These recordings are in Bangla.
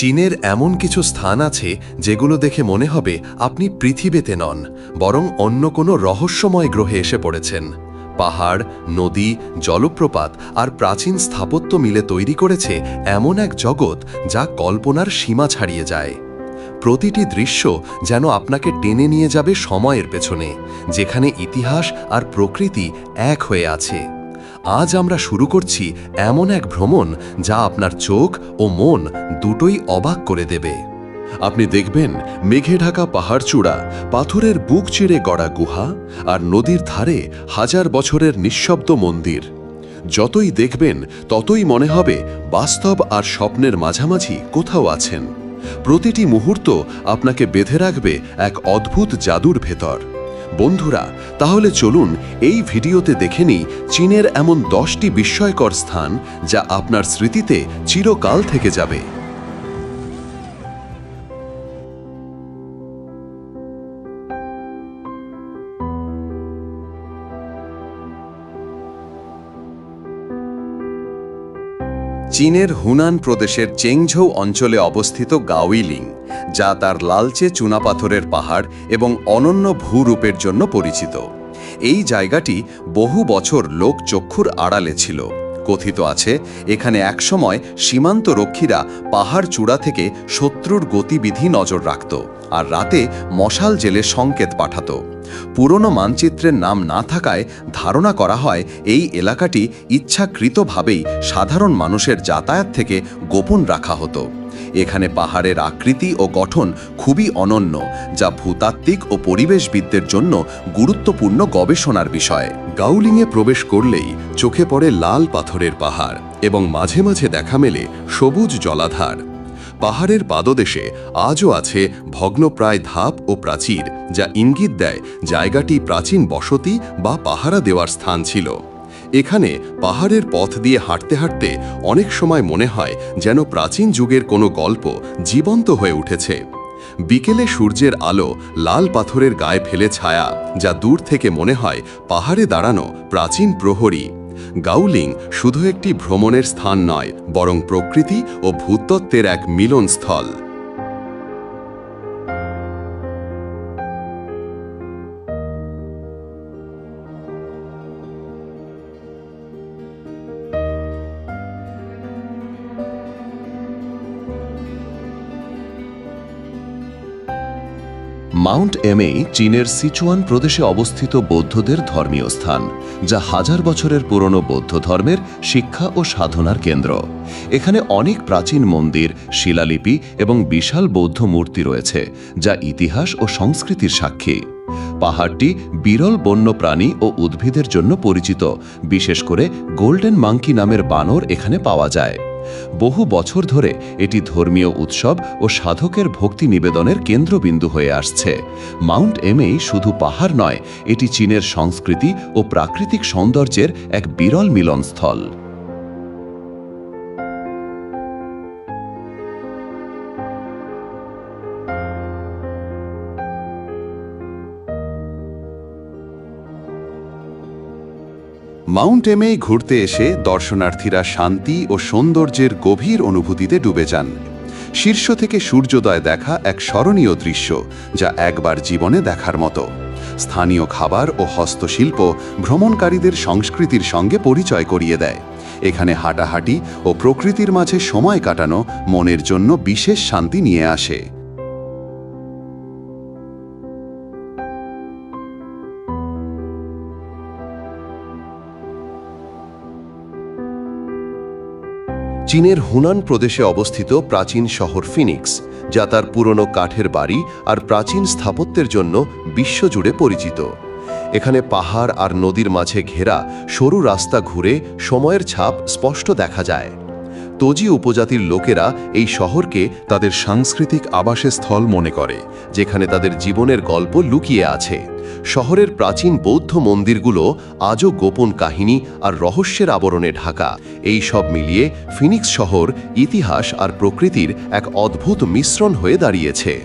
চীনের এমন কিছু স্থান আছে যেগুলো দেখে মনে হবে আপনি পৃথিবীতে নন, বরং অন্য কোনো রহস্যময় গ্রহে এসে পড়েছেন। পাহাড়, নদী, জলপ্রপাত আর প্রাচীন স্থাপত্য মিলে তৈরি করেছে এমন এক জগৎ যা কল্পনার সীমা ছাড়িয়ে যায়। প্রতিটি দৃশ্য যেন আপনাকে টেনে নিয়ে যাবে সময়ের পেছনে, যেখানে ইতিহাস আর প্রকৃতি এক হয়ে আছে। আজ আমরা শুরু করছি এমন এক ভ্রমণ যা আপনার চোখ ও মন দুটোই অবাক করে দেবে। আপনি দেখবেন মেঘে ঢাকা পাহাড়চূড়া পাথরের বুক চিড়ে গড়া গুহা আর নদীর ধারে হাজার বছরের নিঃশব্দ মন্দির। যতই দেখবেন, ততই মনে হবে বাস্তব আর স্বপ্নের মাঝামাঝি কোথাও আছেন। প্রতিটি মুহূর্ত আপনাকে বেঁধে রাখবে এক অদ্ভুত জাদুর ভেতর। বন্ধুরা, তাহলে চলুন এই ভিডিওতে দেখে নিই চীনের এমন দশটি বিস্ময়কর স্থান যা আপনার স্মৃতিতে চিরকাল থেকে যাবে। চীনের হুনান প্রদেশের চেংঝৌ অঞ্চলে অবস্থিত গাওয়িলিং। যা তার লালচে চুনাপাথরের পাহাড় এবং অনন্য ভূরূপের জন্য পরিচিত। এই জায়গাটি বহু বছর লোক চক্ষুর আড়ালে ছিল। কথিত আছে, এখানে একসময় সীমান্ত রক্ষীরা পাহাড় চূড়া থেকে শত্রুর গতিবিধি নজর রাখত আর রাতে মশাল জেলে সংকেত পাঠাত। পুরনো মানচিত্রের নাম না থাকায় ধারণা করা হয় এই এলাকাটি ইচ্ছাকৃতভাবেই সাধারণ মানুষের যাতায়াত থেকে গোপন রাখা হতো। এখানে পাহাড়ের আকৃতি ও গঠন খুবই অনন্য, যা ভূতাত্ত্বিক ও পরিবেশবিদদের জন্য গুরুত্বপূর্ণ গবেষণার বিষয়। গাউলিংয়ে প্রবেশ করলেই চোখে পড়ে লাল পাথরের পাহাড় এবং মাঝে মাঝে দেখা মেলে সবুজ জলাধার। পাহাড়ের পাদদেশে আজও আছে ভগ্নপ্রায় ধাপ ও প্রাচীর, যা ইঙ্গিত দেয় জায়গাটি প্রাচীন বসতি বা পাহারা দেওয়ার স্থান ছিল। এখানে পাহাড়ের পথ দিয়ে হাঁটতে হাঁটতে অনেক সময় মনে হয় যেন প্রাচীন যুগের কোনো গল্প জীবন্ত হয়ে উঠেছে। বিকেলে সূর্যের আলো লাল পাথরের গায়ে ফেলে ছায়া যা দূর থেকে মনে হয় পাহাড়ে দাঁড়ানো প্রাচীন প্রহরী। গাউলিং শুধু একটি ভ্রমণের স্থান নয়, বরং প্রকৃতি ও ভূতত্ত্বের এক মিলনস্থল। মাউন্ট এমেই চীনের সিচুয়ান প্রদেশে অবস্থিত বৌদ্ধদের ধর্মীয় স্থান, যা হাজার বছরের পুরনো বৌদ্ধ ধর্মের শিক্ষা ও সাধনার কেন্দ্র। এখানে অনেক প্রাচীন মন্দির, শিলালিপি এবং বিশাল বৌদ্ধ মূর্তি রয়েছে, যা ইতিহাস ও সংস্কৃতির সাক্ষী। পাহাড়টি বিরল বন্য প্রাণী ও উদ্ভিদের জন্য পরিচিত, বিশেষ করে গোল্ডেন মাঙ্কি নামের বানর এখানে পাওয়া যায়। বহু বছর ধরে এটি ধর্মীয় উৎসব ও সাধকের ভক্তি নিবেদনের কেন্দ্রবিন্দু হয়ে আসছে। মাউন্ট এমেই শুধু পাহাড় নয়, এটি চীনের সংস্কৃতি ও প্রাকৃতিক সৌন্দর্যের এক বিরল মিলনস্থল। মাউন্ট এমেই ঘুরতে এসে দর্শনার্থীরা শান্তি ও সৌন্দর্যের গভীর অনুভূতিতে ডুবে যান। শীর্ষ থেকে সূর্যোদয় দেখা এক স্মরণীয় দৃশ্য, যা একবার জীবনে দেখার মতো। স্থানীয় খাবার ও হস্তশিল্প ভ্রমণকারীদের সংস্কৃতির সঙ্গে পরিচয় করিয়ে দেয়। এখানে হাঁটাহাঁটি ও প্রকৃতির মাঝে সময় কাটানো মনের জন্য বিশেষ শান্তি নিয়ে আসে। চীনের হুনান প্রদেশে অবস্থিত প্রাচীন শহর ফিনিক্স, যা তার পুরনো কাঠের বাড়ি আর প্রাচীন স্থাপত্যের জন্য বিশ্বজুড়ে পরিচিত। এখানে পাহাড় আর নদীর মাঝে ঘেরা সরু রাস্তা ঘুরে সময়ের ছাপ স্পষ্ট দেখা যায়। তোজি উপজাতির লোকেরা এই শহরকে তাদের সাংস্কৃতিক আবাসের স্থল মনে করে, যেখানে তাদের জীবনের গল্প লুকিয়ে আছে। শহরের প্রাচীন বৌদ্ধ মন্দিরগুলো আজও গোপন কাহিনী আর রহস্যের আবরণে ঢাকা। এই সব মিলিয়ে ফিনিক্স শহর ইতিহাস আর প্রকৃতির এক অদ্ভুত মিশ্রণ হয়ে দাঁড়িয়েছে।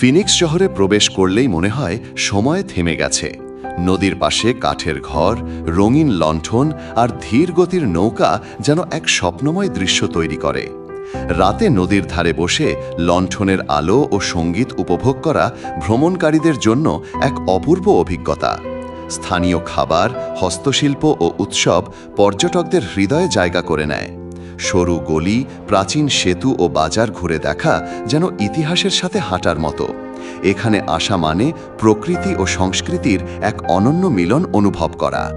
ফিনিক্স শহরে প্রবেশ করলেই মনে হয় সময় থেমে গেছে। নদীর পাশে কাঠের ঘর, রঙিন লণ্ঠন আর ধীর গতির নৌকা যেন এক স্বপ্নময় দৃশ্য তৈরি করে। রাতে নদীর ধারে বসে লণ্ঠনের আলো ও সংগীত উপভোগ করা ভ্রমণকারীদের জন্য এক অপূর্ব অভিজ্ঞতা। স্থানীয় খাবার, হস্তশিল্প ও উৎসব পর্যটকদের হৃদয়ে জায়গা করে নেয়। সরু গলি, প্রাচীন সেতু ও বাজার ঘুরে দেখা যেন ইতিহাসের সাথে হাঁটার মতো। এখানে আসা মানে প্রকৃতি ও সংস্কৃতির এক অনন্য মিলন অনুভব করা।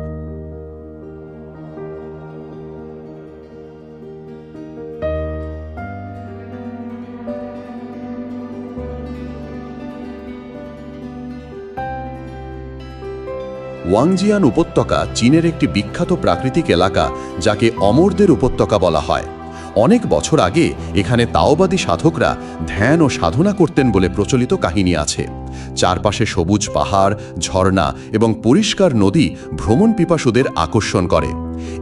ওয়াংজিয়ান উপত্যকা চীনের একটি বিখ্যাত প্রাকৃতিক এলাকা, যাকে অমরদের উপত্যকা বলা হয়। অনেক বছর আগে এখানে তাওবাদী সাধকরা ধ্যান ও সাধনা করতেন বলে প্রচলিত কাহিনী আছে। চারপাশে সবুজ পাহাড়, ঝর্ণা এবং পরিষ্কার নদী ভ্রমণ পিপাসুদের আকর্ষণ করে।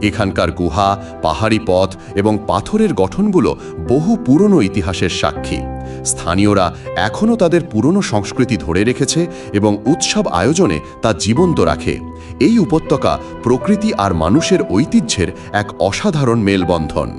এখানকার গুহা, পাহাড়ি পথ এবং পাথরের গঠনগুলো বহু পুরনো ইতিহাসের সাক্ষী। স্থানীয়রা এখনও তাদের পুরনো সংস্কৃতি ধরে রেখেছে এবং উৎসব আয়োজনে তা জীবন্ত রাখে। এই উপত্যকা প্রকৃতি আর মানুষের ঐতিহ্যের এক অসাধারণ মেলবন্ধন।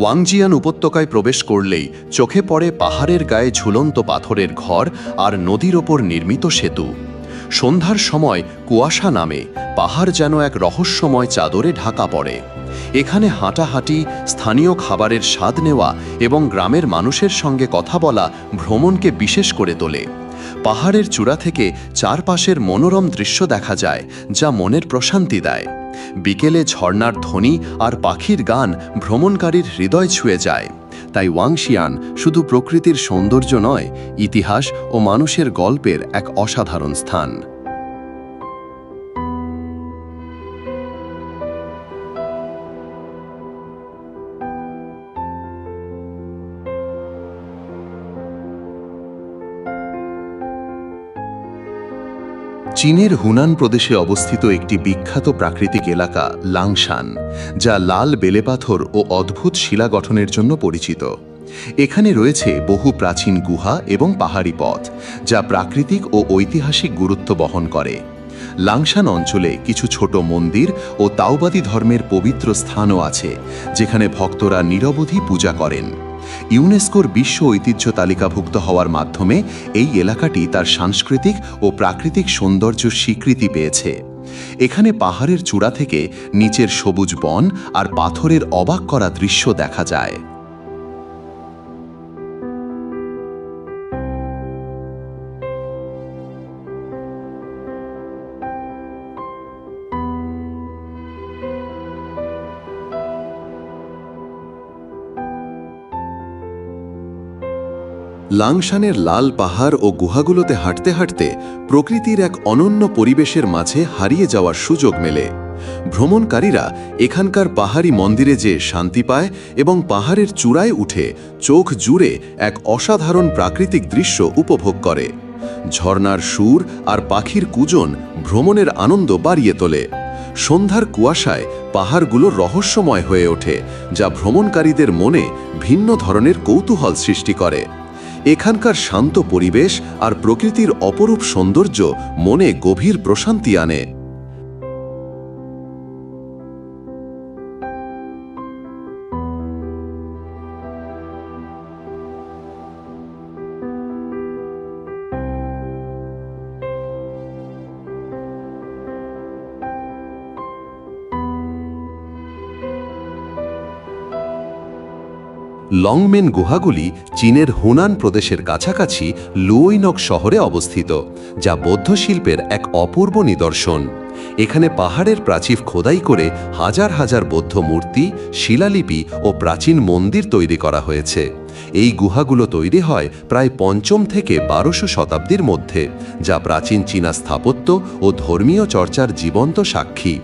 ওয়াংজিয়ান উপত্যকায় প্রবেশ করলেই চোখে পড়ে পাহাড়ের গায়ে ঝুলন্ত পাথরের ঘর আর নদীর ওপর নির্মিত সেতু। সন্ধ্যার সময় কুয়াশা নামে, পাহাড় যেন এক রহস্যময় চাদরে ঢাকা পড়ে। এখানে হাঁটাহাঁটি, স্থানীয় খাবারের স্বাদ নেওয়া এবং গ্রামের মানুষের সঙ্গে কথা বলা ভ্রমণকে বিশেষ করে তোলে। পাহাড়ের চূড়া থেকে চারপাশের মনোরম দৃশ্য দেখা যায়, যা মনের প্রশান্তি দেয়। বিকেলে ঝর্ণার ধ্বনি আর পাখির গান ভ্রমণকারীর হৃদয় ছুঁয়ে যায়। তাই ওয়াংশিয়ান শুধু প্রকৃতির সৌন্দর্য নয়, ইতিহাস ও মানুষের গল্পের এক অসাধারণ স্থান। চীনের হুনান প্রদেশে অবস্থিত একটি বিখ্যাত প্রাকৃতিক এলাকা, লাংশান, যা লাল বেলেপাথর ও অদ্ভুত শিলা গঠনের জন্য পরিচিত। এখানে রয়েছে বহু প্রাচীন গুহা এবং পাহাড়ি পথ, যা প্রাকৃতিক ও ঐতিহাসিক গুরুত্ব বহন করে। লাংশান অঞ্চলে কিছু ছোট মন্দির ও তাওবাদী ধর্মের পবিত্র স্থানও আছে, যেখানে ভক্তরা নিরবধি পূজা করেন। ইউনেস্কোর বিশ্ব ঐতিহ্য তালিকাভুক্ত হওয়ার মাধ্যমে এই এলাকাটি তার সাংস্কৃতিক ও প্রাকৃতিক সৌন্দর্য স্বীকৃতি পেয়েছে। এখানে পাহাড়ের চূড়া থেকে নিচের সবুজ বন আর পাথরের অবাক করা দৃশ্য দেখা যায়। লাংশানের লাল পাহাড় ও গুহাগুলোতে হাঁটতে হাঁটতে প্রকৃতির এক অনন্য পরিবেশের মাঝে হারিয়ে যাওয়ার সুযোগ মেলে। ভ্রমণকারীরা এখানকার পাহাড়ি মন্দিরে যে শান্তি পায় এবং পাহাড়ের চূড়ায় উঠে চোখ জুড়ে এক অসাধারণ প্রাকৃতিক দৃশ্য উপভোগ করে। ঝর্নার সুর আর পাখির কুজন ভ্রমণের আনন্দ বাড়িয়ে তোলে। সন্ধ্যার কুয়াশায় পাহাড়গুলো রহস্যময় হয়ে ওঠে, যা ভ্রমণকারীদের মনে ভিন্ন ধরনের কৌতূহল সৃষ্টি করে। এখানকার শান্ত পরিবেশ আর প্রকৃতির অপরূপ সৌন্দর্য মনে গভীর প্রশান্তি আনে। লংমেন গুহাগুলি চীনের হুনান প্রদেশের কাছাকাছি লুইনক শহরে অবস্থিত, যা বৌদ্ধ শিল্পের এক অপূর্ব নিদর্শন। এখানে পাহাড়ের প্রাচীর খোদাই করে হাজার হাজার বৌদ্ধ মূর্তি, শিলালিপি ও প্রাচীন মন্দির তৈরি করা হয়েছে। এই গুহাগুলো তৈরি হয় প্রায় পঞ্চম থেকে বারোশো শতাব্দীর মধ্যে, যা প্রাচীন চীনা স্থাপত্য ও ধর্মীয় চর্চার জীবন্ত সাক্ষী।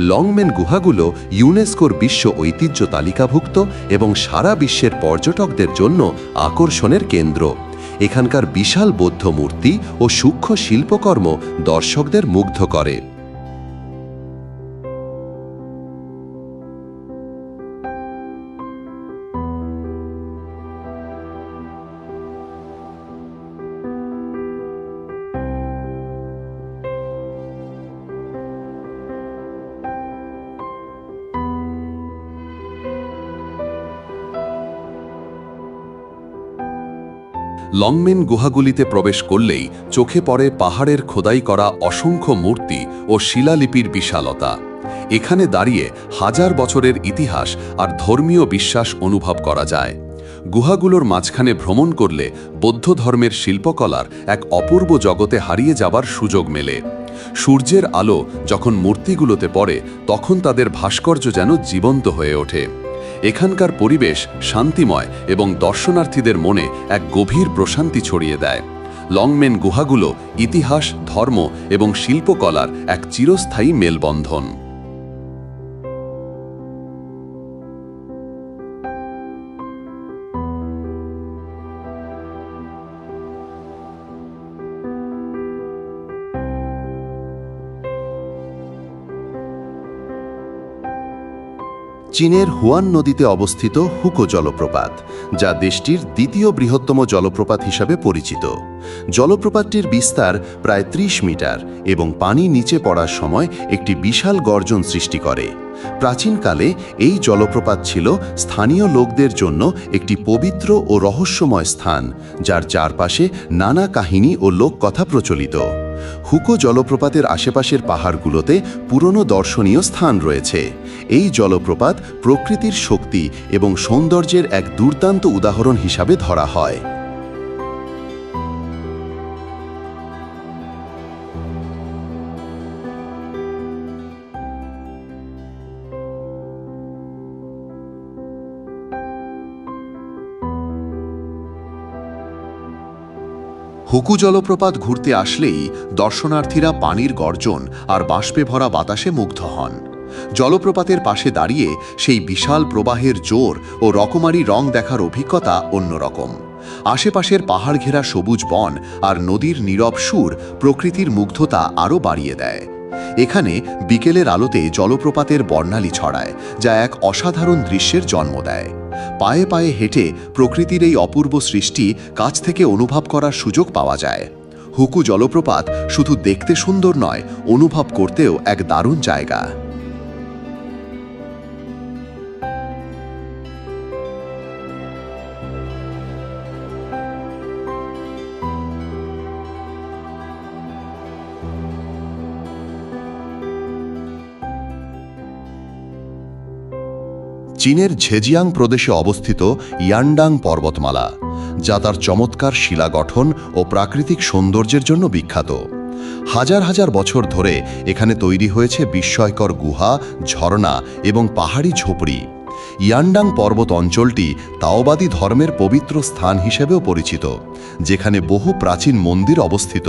লংমেন গুহাগুলো ইউনেস্কোর বিশ্ব ঐতিহ্য তালিকাভুক্ত এবং সারা বিশ্বের পর্যটকদের জন্য আকর্ষণের কেন্দ্র। এখানকার বিশাল বৌদ্ধ মূর্তি ও সূক্ষ্ম শিল্পকর্ম দর্শকদের মুগ্ধ করে। লংমেন গুহাগুলিতে প্রবেশ করলেই চোখে পড়ে পাহাড়ের খোদাই করা অসংখ্য মূর্তি ও শিলালিপির বিশালতা। এখানে দাঁড়িয়ে হাজার বছরের ইতিহাস আর ধর্মীয় বিশ্বাস অনুভব করা যায়। গুহাগুলোর মাঝখানে ভ্রমণ করলে বৌদ্ধ ধর্মের শিল্পকলার এক অপূর্ব জগতে হারিয়ে যাবার সুযোগ মেলে। সূর্যের আলো যখন মূর্তিগুলোতে পড়ে, তখন তাদের ভাস্কর্য যেন জীবন্ত হয়ে ওঠে। এখানকার পরিবেশ শান্তিময় এবং দর্শনার্থীদের মনে এক গভীর প্রশান্তি ছড়িয়ে দেয়। লংমেন গুহাগুলো ইতিহাস, ধর্ম এবং শিল্পকলার এক চিরস্থায়ী মেলবন্ধন। চীনের হুয়ান নদীতে অবস্থিত হুকো জলপ্রপাত, যা দেশটির দ্বিতীয় বৃহত্তম জলপ্রপাত হিসাবে পরিচিত। জলপ্রপাতটির বিস্তার প্রায় ত্রিশ মিটার এবং পানি নিচে পড়ার সময় একটি বিশাল গর্জন সৃষ্টি করে। প্রাচীনকালে এই জলপ্রপাত ছিল স্থানীয় লোকদের জন্য একটি পবিত্র ও রহস্যময় স্থান, যার চারপাশে নানা কাহিনী ও লোককথা প্রচলিত। হুকো জলপ্রপাতের আশেপাশের পাহাড়গুলোতে পুরনো দর্শনীয় স্থান রয়েছে। এই জলপ্রপাত প্রকৃতির শক্তি এবং সৌন্দর্যের এক দুর্দান্ত উদাহরণ হিসাবে ধরা হয়। হুকু জলপ্রপাত ঘুরতে আসলেই দর্শনার্থীরা পানির গর্জন আর বাষ্পে ভরা বাতাসে মুগ্ধ হন। জলপ্রপাতের পাশে দাঁড়িয়ে সেই বিশাল প্রবাহের জোর ও রকমারি রং দেখার অভিজ্ঞতা অন্যরকম। আশেপাশের পাহাড় ঘেরা সবুজ বন আর নদীর নীরব সুর প্রকৃতির মুগ্ধতা আরও বাড়িয়ে দেয়। এখানে বিকেলের আলোতে জলপ্রপাতের বর্ণালী ছড়ায়, যা এক অসাধারণ দৃশ্যের জন্ম দেয়। পায়ে পায়ে হেঁটে প্রকৃতির এই অপূর্ব সৃষ্টি কাছ থেকে অনুভব করার সুযোগ পাওয়া যায়। হুকু জলপ্রপাত শুধু দেখতে সুন্দর নয়, অনুভব করতেও এক দারুণ জায়গা। চীনের ঝেজিয়াং প্রদেশে অবস্থিত ইয়ান্ডাং পর্বতমালা, যা তার চমৎকার শিলা গঠন ও প্রাকৃতিক সৌন্দর্যের জন্য বিখ্যাত। হাজার হাজার বছর ধরে এখানে তৈরি হয়েছে বিস্ময়কর গুহা, ঝর্ণা এবং পাহাড়ি ঝোপড়ি। ইয়ান্ডাং পর্বত অঞ্চলটি তাওবাদী ধর্মের পবিত্র স্থান হিসেবেও পরিচিত, যেখানে বহু প্রাচীন মন্দির অবস্থিত।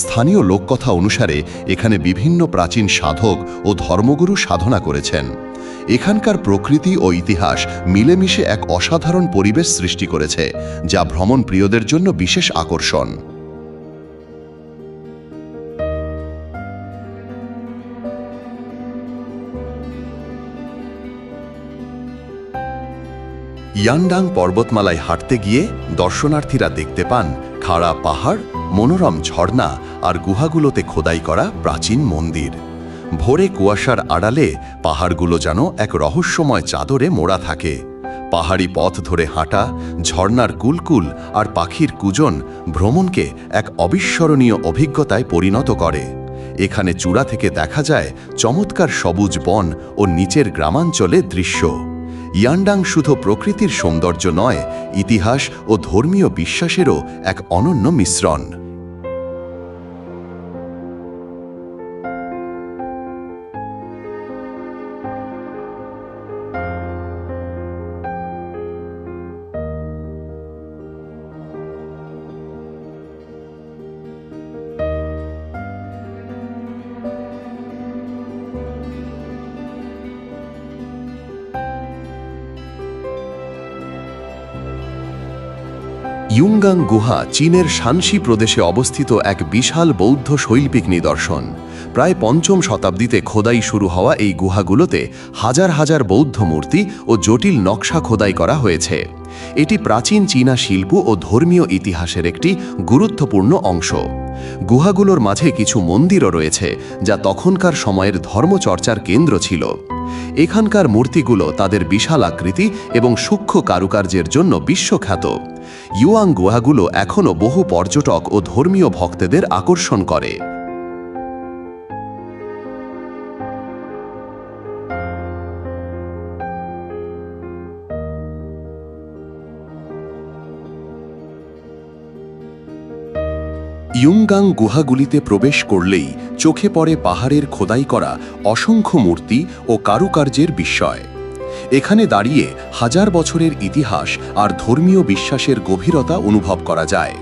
স্থানীয় লোককথা অনুসারে এখানে বিভিন্ন প্রাচীন সাধক ও ধর্মগুরু সাধনা করেছেন। এখানকার প্রকৃতি ও ইতিহাস মিলেমিশে এক অসাধারণ পরিবেশ সৃষ্টি করেছে, যা ভ্রমণ প্রিয়দের জন্য বিশেষ আকর্ষণ। ইয়ান্ডাং পর্বতমালায় হাঁটতে গিয়ে দর্শনার্থীরা দেখতে পান খাড়া পাহাড়, মনোরম ঝর্ণা আর গুহাগুলোতে খোদাই করা প্রাচীন মন্দির। ভোরে কুয়াশার আড়ালে পাহাড়গুলো যেন এক রহস্যময় চাদরে মোড়া থাকে। পাহাড়ি পথ ধরে হাঁটা, ঝর্ণার কুলকুল আর পাখির কুজন ভ্রমণকে এক অবিস্মরণীয় অভিজ্ঞতায় পরিণত করে। এখানে চূড়া থেকে দেখা যায় চমৎকার সবুজ বন ও নিচের গ্রামাঞ্চলে দৃশ্য। ইয়ান্ডাং শুধু প্রকৃতির সৌন্দর্য নয়, ইতিহাস ও ধর্মীয় বিশ্বাসেরও এক অনন্য মিশ্রণ। ইয়ুঙ্গাং গুহা চীনের শানসি প্রদেশে অবস্থিত এক বিশাল বৌদ্ধ শৈল্পিক নিদর্শন। প্রায় পঞ্চম শতাব্দীতে খোদাই শুরু হওয়া এই গুহাগুলোতে হাজার হাজার বৌদ্ধ মূর্তি ও জটিল নকশা খোদাই করা হয়েছে। এটি প্রাচীন চীনা শিল্প ও ধর্মীয় ইতিহাসের একটি গুরুত্বপূর্ণ অংশ। গুহাগুলোর মাঝে কিছু মন্দিরও রয়েছে, যা তখনকার সময়ের ধর্মচর্চার কেন্দ্র ছিল। এখানকার মূর্তিগুলো তাদের বিশাল আকৃতি এবং সূক্ষ্ম কারুকার্যের জন্য বিশ্বখ্যাত। ইউয়াং গুহাগুলো এখনও বহু পর্যটক ও ধর্মীয় ভক্তদের আকর্ষণ করে। ইয়ুঙ্গাং গুহাগুলিতে প্রবেশ করলেই চোখে পড়ে পাহাড়ের খোদাই করা অসংখ্য মূর্তি ও কারুকার্যের বিস্ময়। এখানে দাঁড়িয়ে হাজার বছরের ইতিহাস আর ধর্মীয় বিশ্বাসের গভীরতা অনুভব করা যায়।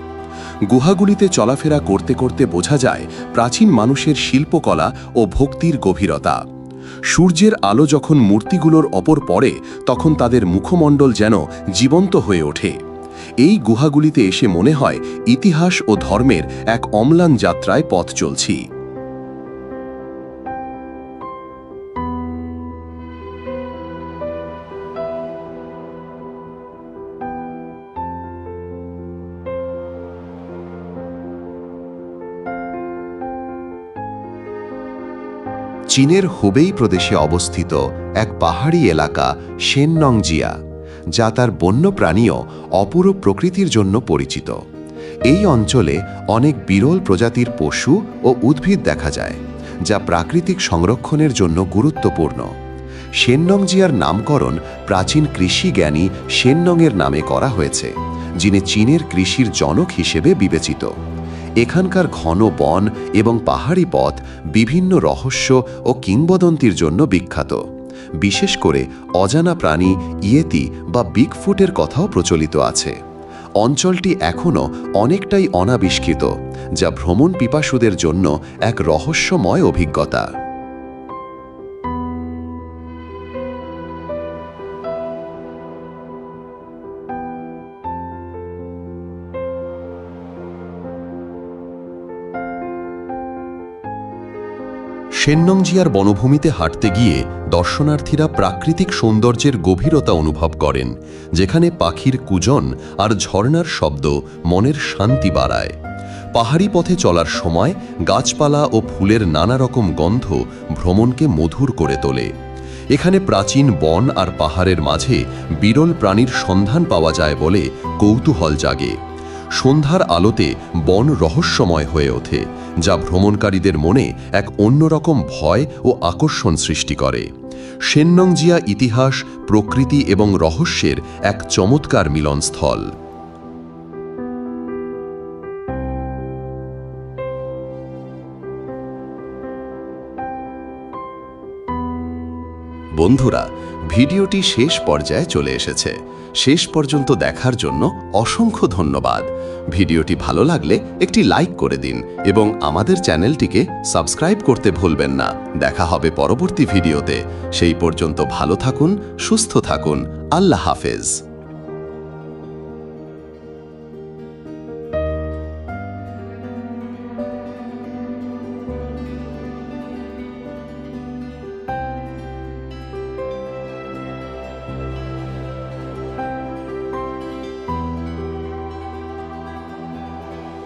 গুহাগুলিতে চলাফেরা করতে করতে বোঝা যায় প্রাচীন মানুষের শিল্পকলা ও ভক্তির গভীরতা। সূর্যের আলো যখন মূর্তিগুলোর অপর পড়ে, তখন তাদের মুখমণ্ডল যেন জীবন্ত হয়ে ওঠে। এই গুহাগুলিতে এসে মনে হয় ইতিহাস ও ধর্মের এক অম্লান যাত্রায় পথ চলছি। চীনের হুবেই প্রদেশে অবস্থিত এক পাহাড়ি এলাকা, সেননংজিয়া। যা তার বন্যপ্রাণীও অপরূপ প্রকৃতির জন্য পরিচিত। এই অঞ্চলে অনেক বিরল প্রজাতির পশু ও উদ্ভিদ দেখা যায়, যা প্রাকৃতিক সংরক্ষণের জন্য গুরুত্বপূর্ণ। সেননংজিয়ার নামকরণ প্রাচীন কৃষি জ্ঞানী সেননংয়ের নামে করা হয়েছে, যিনি চীনের কৃষির জনক হিসেবে বিবেচিত। এখানকার ঘন বন এবং পাহাড়ি পথ বিভিন্ন রহস্য ও কিংবদন্তির জন্য বিখ্যাত। বিশেষ করে অজানা প্রাণী, ইয়েতি বা বিগফুটের কথাও প্রচলিত আছে। অঞ্চলটি এখনও অনেকটাই অনাবিষ্কৃত, যা ভ্রমণ পিপাসুদের জন্য এক রহস্যময় অভিজ্ঞতা। সেননংজিয়ার বনভূমিতে হাঁটতে গিয়ে দর্শনার্থীরা প্রাকৃতিক সৌন্দর্যের গভীরতা অনুভব করেন, যেখানে পাখির কুজন আর ঝর্ণার শব্দ মনের শান্তি বাড়ায়। পাহাড়ি পথে চলার সময় গাছপালা ও ফুলের নানা রকম গন্ধ ভ্রমণকে মধুর করে তোলে। এখানে প্রাচীন বন আর পাহাড়ের মাঝে বিরল প্রাণীর সন্ধান পাওয়া যায় বলে কৌতূহল জাগে। সন্ধ্যার আলোতে বন রহস্যময় হয়ে ওঠে, যা ভ্রমণকারীদের মনে এক অন্যরকম ভয় ও আকর্ষণ সৃষ্টি করে। সেননংজিয়া ইতিহাস, প্রকৃতি এবং রহস্যের এক চমৎকার মিলনস্থল। বন্ধুরা ভিডিওটি শেষ পর্যায়ে চলে এসেছে। শেষ পর্যন্ত দেখার জন্য অসংখ্য ধন্যবাদ। ভিডিওটি ভালো লাগলে একটি লাইক করে দিন এবং আমাদের চ্যানেলটিকে সাবস্ক্রাইব করতে ভুলবেন না। দেখা হবে পরবর্তী ভিডিওতে। সেই পর্যন্ত ভালো থাকুন, সুস্থ থাকুন। আল্লাহ হাফেজ।